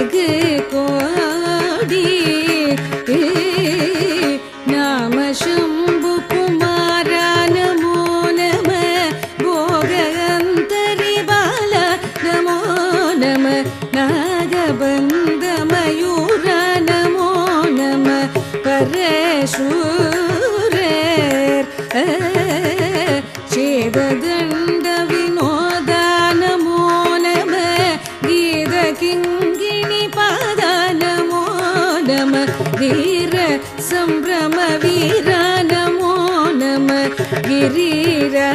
அழகு கோடி. நாம சம்பு குமாரான மோனம போகந்தரி பால நமோ நம நாகபந்த மயூர நமோ நம பரசூரர் சேததண்ட வினோத நம கீத नम वीर सम्भ्रम वीरा नमो नम गिरीरा